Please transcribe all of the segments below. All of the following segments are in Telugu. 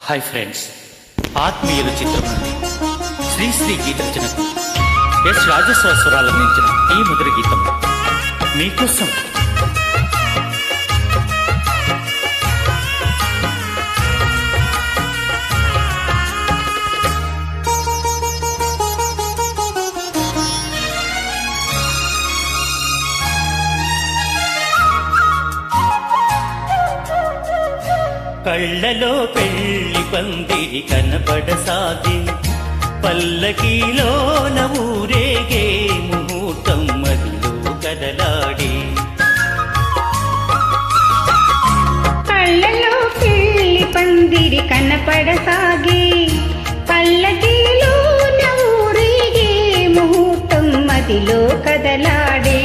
హాయ్ ఫ్రెండ్స్ ఆత్మీయుల చిత్రం నుండి శ్రీ శ్రీ గీత రచనకు ఎస్ రాజేశ్వర స్వరాలు అందించిన ఈ ముద్ర గీతం మీకోసం కళ్ళలో పెళ్ళి పందిరి కనపడసాగి పల్లకీలోన ఊరేగే ముహూర్తం మదిలో కదలాడి. కళ్ళలో పెళ్ళి పందిరి కనపడసాగి పల్లకీలో ఊరేగే ముహూర్తం మదిలో కదలాడే.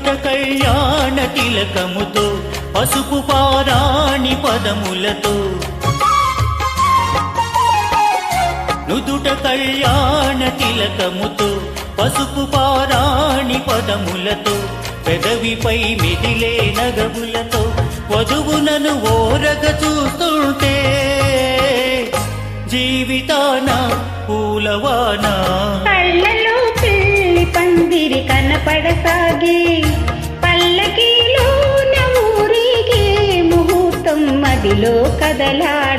నుదుట కళ్యాణ తిలకముతో పసుపు పారాణి పదములతో. నుదుట కళ్యాణ తిలకముతో పసుపు పారాణి పదములతో పెదవిపై మిదిలే నగములతో వధువునను ఓరగ చూస్తుంటే జీవితాన పూలవానా. కళ్ళలో కనపడసాగి. పల్లకీలో ఊరేగే ముహూర్తం మదిలో కదలా.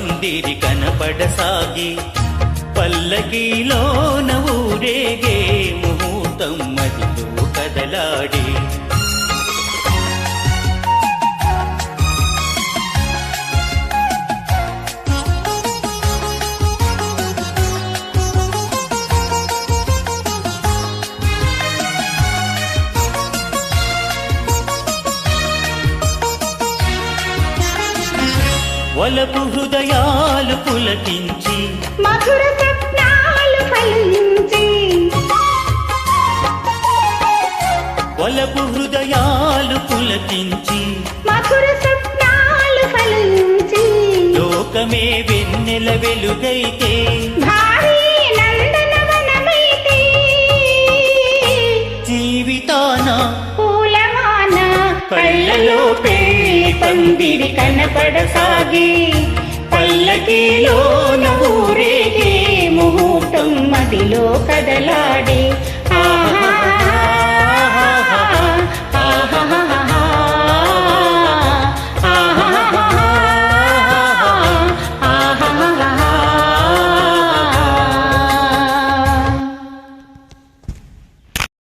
పందిరి కనపడసాగి పల్లకీలోన ఊరేగే ముహూర్తం మదిలో కదలాడే వలపు హృదయాలు పులకించి మధుర స్వప్నాలు ఫలించి. వలపు హృదయాలు పులకించి మధుర స్వప్నాలు ఫలించి. లోకమే వెన్నెల వెలుగైతే జీవితాన పూలమాన కళ్ళలో పెళ్ళి పందిరి కనపడసాగి పల్లకీలోన ఊరేగే ముహూర్తం మదిలో కదలాడి